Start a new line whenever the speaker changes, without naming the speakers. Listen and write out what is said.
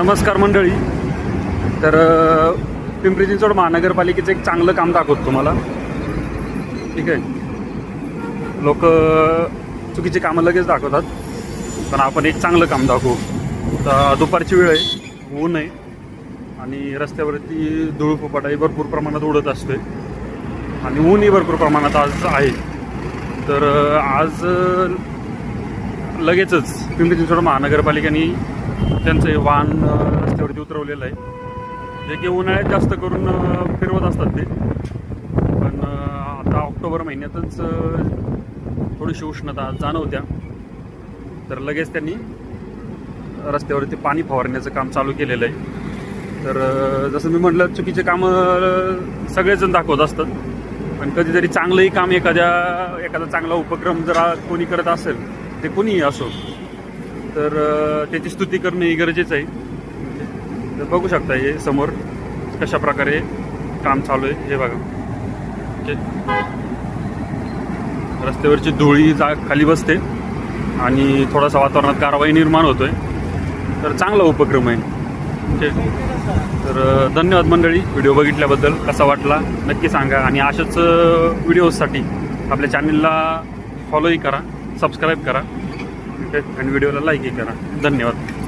नमस्कार मंडळी. तर पिंपरी चिंचवड महानगरपालिकेचं एक चांगलं काम दाखवतो तुम्हाला. ठीक आहे? लोक चुकीची कामं लगेच दाखवतात. पण आपण एक चांगलं काम दाखवू. तर दुपारची वेळ आहे. ऊन आहे आणि रस्त्यावरती धूळ भरपूर प्रमाणात उडत असते आणि ऊनही भरपूर प्रमाणात आज आहे. तर आज लगेचच पिंपरी चिंचवड महानगरपालिकेने त्यांचं हे वाहन रस्त्यावरती उतरवलेलं आहे. जे की उन्हाळ्यात जास्त करून फिरवत असतात ते. पण आता ऑक्टोबर महिन्यातच थोडीशी उष्णता जाणवत्या. तर लगेच त्यांनी रस्त्यावरती पाणी फवारण्याचं काम चालू केलेलं आहे. तर जसं मी म्हटलं चुकीचे कामं सगळेजण दाखवत असतात. पण कधीतरी चांगलंही काम एखाद्या एखादा चांगला उपक्रम जर कोणी करत असेल ते कोणीही असो तर त्याची स्तुती करणं ही गरजेचं आहे. तर बघू शकता हे समोर कशा प्रकारे काम चालू आहे हे बघा. ओके. रस्त्यावरची धुळी जा खाली बसते आणि थोडासा वातावरणात कारवाई निर्माण होतो आहे तर चांगला उपक्रम आहे. ओके. तर धन्यवाद मंडळी. व्हिडिओ बघितल्याबद्दल कसा वाटला नक्की सांगा आणि अशाच व्हिडिओजसाठी आपल्या चॅनलला फॉलोही करा सबस्क्राईब करा. ओके आणि व्हिडिओला लाईकही करा. धन्यवाद.